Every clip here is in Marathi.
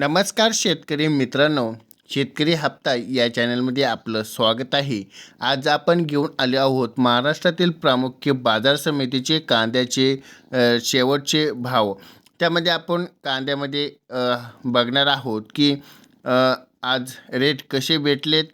नमस्कार शेतकरी मित्रांनो शेतकरी हप्ता या चॅनलमध्ये आपलं स्वागत आहे. आज आपण घेऊन आले आहोत महाराष्ट्रातील प्रामुख्य बाजार समितीचे कांद्याचे शेवटचे भाव. त्यामध्ये आपण कांद्यामध्ये बघणार आहोत की आज रेट कसे भेटलेत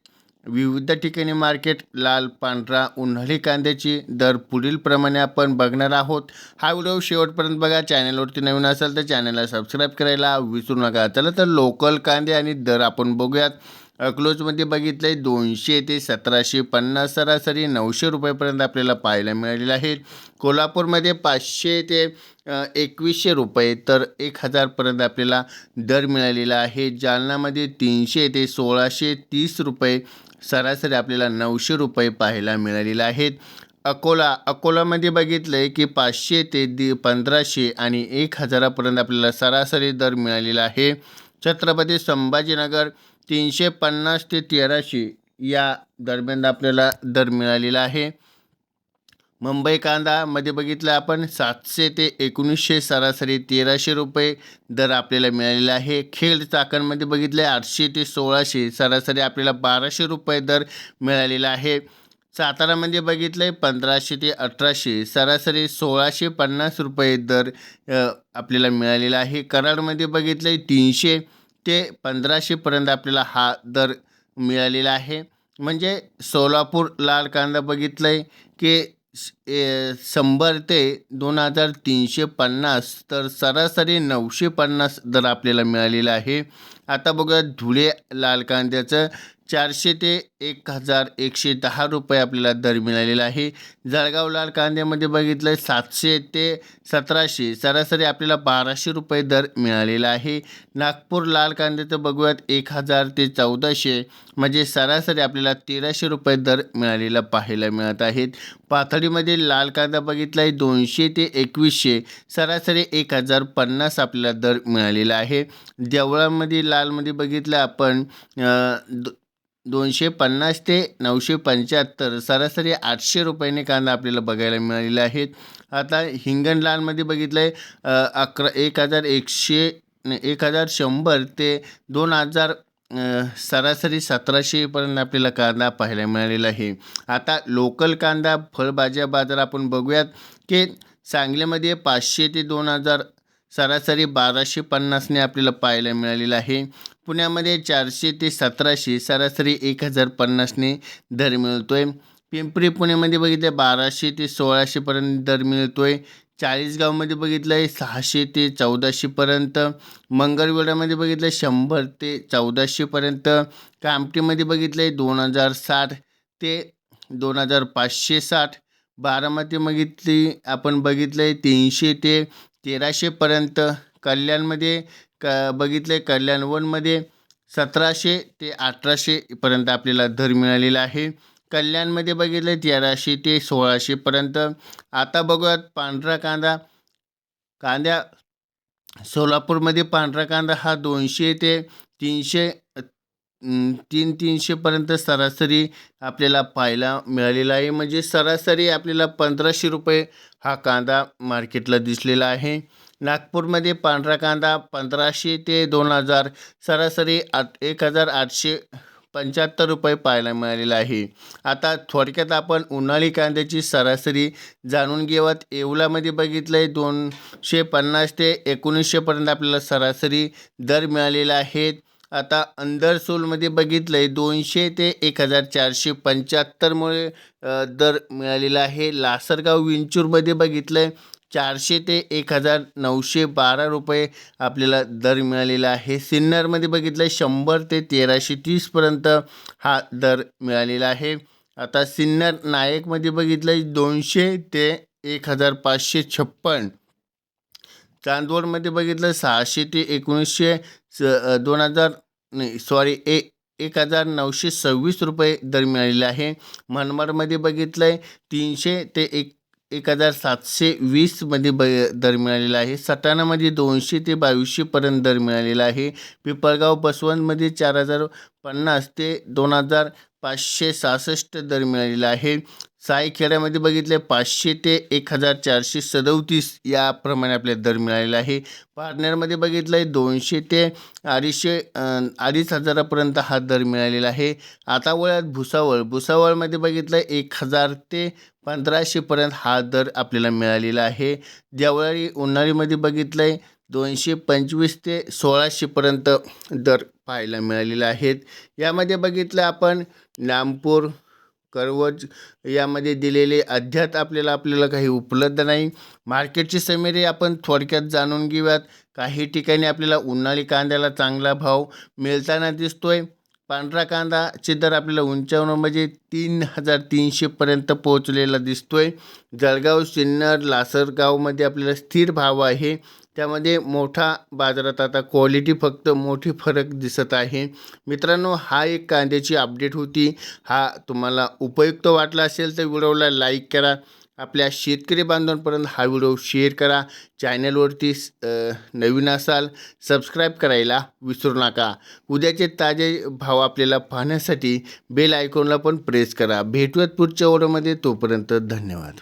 विविध ठिकाणी मार्केट लाल पांढरा उन्हाळी कांद्याची दर पुढील प्रमाणे आपण बघणार आहोत. हा व्हिडिओ शेवटपर्यंत बघा. चॅनलवरती नवीन असेल तर चॅनलला सबस्क्राईब करायला विसरू नका. चला तर लोकल कांदे आणि दर आपण बघूयात. अकलोजमध्ये बघितलं आहे दोनशे ते सतराशे पन्नास सरासरी नऊशे रुपयेपर्यंत आपल्याला पाहायला मिळालेलं आहे. कोल्हापूरमध्ये पाचशे ते एकवीसशे रुपये तर एक हजारपर्यंत आपल्याला दर मिळालेला आहे. जालनामध्ये तीनशे ते सोळाशे तीस रुपये सरासरी आपल्याला नऊशे रुपये पाहायला मिळालेले आहेत. अकोला अकोलामध्ये बघितलं आहे की पाचशे ते दि पंधराशे आणि एक हजारापर्यंत आपल्याला सरासरी दर मिळालेला आहे. छत्रपती संभाजीनगर तीनशे पन्नास ते तेराशे या दरम्यान आपल्याला दर मिळालेला आहे. मुंबई कांदामध्ये बघितलं आपण सातशे ते एकोणीसशे सरासरी तेराशे रुपये दर आपल्याला मिळालेला आहे. खेळ चाकणमध्ये बघितलं आठशे ते सोळाशे सरासरी आपल्याला बाराशे रुपये दर मिळालेला आहे. सातारामध्ये बघितलं आहे पंधराशे ते अठराशे सरासरी सोळाशे पन्नास रुपये दर आपल्याला मिळालेला आहे. कराडमध्ये बघितलं आहे तीनशे ते पंधराशेपर्यंत आपल्याला हा दर मिळालेला आहे. म्हणजे सोलापूर लाल कांदा बघितलं आहे की शंभर ते दोन हजार तीनशे पन्नास तर सरासरी नऊशे पन्नास दर आपल्याला मिळालेला आहे. आता बघा धुळे लाल कांद्याचं चारशे ते एक हजार एकशे दहा रुपये आपल्याला दर मिळालेला आहे. जळगाव लाल कांद्यामध्ये बघितलं सातशे ते सतराशे. सरासरी आपल्याला बाराशे रुपये दर मिळालेला आहे. नागपूर लाल कांद्याचं बघूयात एक हजार ते चौदाशे. म्हणजे सरासरी आपल्याला तेराशे रुपये दर मिळालेला पाहायला मिळत आहेत. पाथडीमध्ये लाल कांदा बघितला आहे दोनशे ते एकवीसशे. सरासरी एक हजार पन्नास आपल्याला दर मिळालेला आहे. देवळामध्ये लालमध्ये बघितलं आपण दोनशे पन्नास ते नऊशे पंच्याहत्तर. सरासरी आठशे रुपयाने कांदा आपल्याला बघायला मिळालेला आहे आता हिंगणलालमध्ये बघितलं आहे अकरा एक हजार एकशे एक हजार शंभर ते दोन हजार सरासरी सतराशेपर्यंत आपल्याला कांदा पाहायला मिळालेला आहे. आता लोकल कांदा फळभाज्या बाजार आपण बघूयात की सांगलीमध्ये पाचशे ते दोन हजार सरासरी बाराशे पन्नासने आपल्याला पाहायला मिळालेलं आहे. पुण्यामध्ये चारशे ते सतराशे सरासरी एक हजार पन्नासने दर मिळतो आहे पिंपरी पुण्यामध्ये बघितलं बाराशे ते सोळाशेपर्यंत दर मिळतो आहे चाळीसगावमध्ये बघितलं आहे सहाशे ते चौदाशेपर्यंत मंगळवेढ्यामध्ये बघितलं शंभर ते चौदाशेपर्यंत कामटीमध्ये बघितलं आहे दोन हजार साठ ते दोन हजार पाचशे साठ. बारामती बघितली आपण बघितलं आहे तीनशे ते तेराशेपर्यंत कल्याणमध्ये क बघितलं आहे कल्याण वनमध्ये सतराशे ते अठराशेपर्यंत आपल्याला दर मिळालेला आहे. कल्याणमध्ये बघितलं तेराशे ते सोळाशेपर्यंत आता बघूयात पांढरा कांदा. कांद्या सोलापूरमध्ये पांढरा कांदा हा दोनशे ते तीनशे तीन तीनशेपर्यंत सरासरी आपल्याला पाहायला मिळालेला आहे. म्हणजे सरासरी आपल्याला पंधराशे रुपये हा कांदा मार्केटला दिसलेला आहे. नागपूरमध्ये पांढरा कांदा पंधराशे ते दोन हजार सरासरी आठ एक हजार आठशे पंच्याहत्तर रुपये पाहायला मिळालेला आहे. आता थोडक्यात आपण उन्हाळी कांद्याची सरासरी जाणून घेऊयात. येवलामध्ये बघितलं आहे दोनशे पन्नास ते एकोणीसशेपर्यंत आपल्याला सरासरी दर मिळालेला आहे. आता अंदरसोलमध्ये बघितलं आहे दोनशे ते एक हजार चारशे पंच्याहत्तरमुळे दर मिळालेला आहे. लासरगाव विंचूरमध्ये बघितलं आहे चारशे ते एक हजार नऊशे बारा रुपये आपल्याला दर मिळालेला आहे. सिन्नरमध्ये बघितलं आहे शंभर ते तेराशे तीसपर्यंत हा दर मिळालेला आहे. आता सिन्नर नायकमध्ये बघितलं आहे दोनशे ते एक हजार पाचशे छप्पन. चांदवडमध्ये बघितलं सहाशे ते एकोणीसशे स दोन हजार नाही सॉरी ए एक हजार नऊशे सव्वीस रुपये दर मिळालेले आहे. मनमाडमध्ये बघितलं आहे तीनशे ते एक एक हजार सातशे वीसमध्ये ब दर मिळालेला आहे. सटाणामध्ये दोनशे ते बावीसशेपर्यंत दर मिळालेला आहे. पिपळगाव बसवंतमध्ये चार हजार पन्नास ते दोन हजार पाचशे सहासष्ट दर मिळालेला आहे. सायखेड्यामध्ये बघितले पाचशे ते एक हजार चारशे सदोतीस याप्रमाणे आपल्याला दर मिळालेला आहे. पार्टनरमध्ये बघितलं आहे दोनशे ते अडीचशे अडीच हजारापर्यंत हा दर मिळालेला आहे. आता वळ्यात भुसावळ. भुसावळमध्ये बघितलं एक हजार ते पंधराशेपर्यंत हा दर आपल्याला मिळालेला आहे. ज्यावेळी उन्हाळीमध्ये बघितलं आहे दोनशे पंचवीस ते सोळाशेपर्यंत दर पाहायला मिळालेला आहेत यामध्ये बघितलं आपण नामपूर कर्वज यामध्ये दिलेले अध्यात आपल्याला आपल्याला काही उपलब्ध नाही. मार्केटची समिरी आपण थोडक्यात जाणून घेऊयात. काही ठिकाणी आपल्याला उन्हाळी कांद्याला चांगला भाव मिळताना दिसतोय. पांढरा कांदा दर आपल्याला उंचावणं म्हणजे तीन हजार तीनशेपर्यंत पोहोचलेला दिसतो आहे जळगाव सिन्नर लासरगावमध्ये आपल्याला स्थिर भाव आहे. त्यामध्ये मोठा बाजारात आता क्वालिटी फक्त मोठी फरक दिसत आहे. मित्रांनो हा एक कांद्याची अपडेट होती. हा तुम्हाला उपयुक्त वाटला असेल तर व्हिडिओला लाईक करा. आपल्या शेतकरी बांधवांपर्यंत हा व्हिडिओ शेअर करा. चॅनलवरती नवीन असाल सबस्क्राईब करायला विसरू नका. उद्याचे ताजे भाव आपल्याला पाहण्यासाठी बेल आयकॉनला पण प्रेस करा. भेटूयात पुढच्या ओढमध्ये तोपर्यंत धन्यवाद.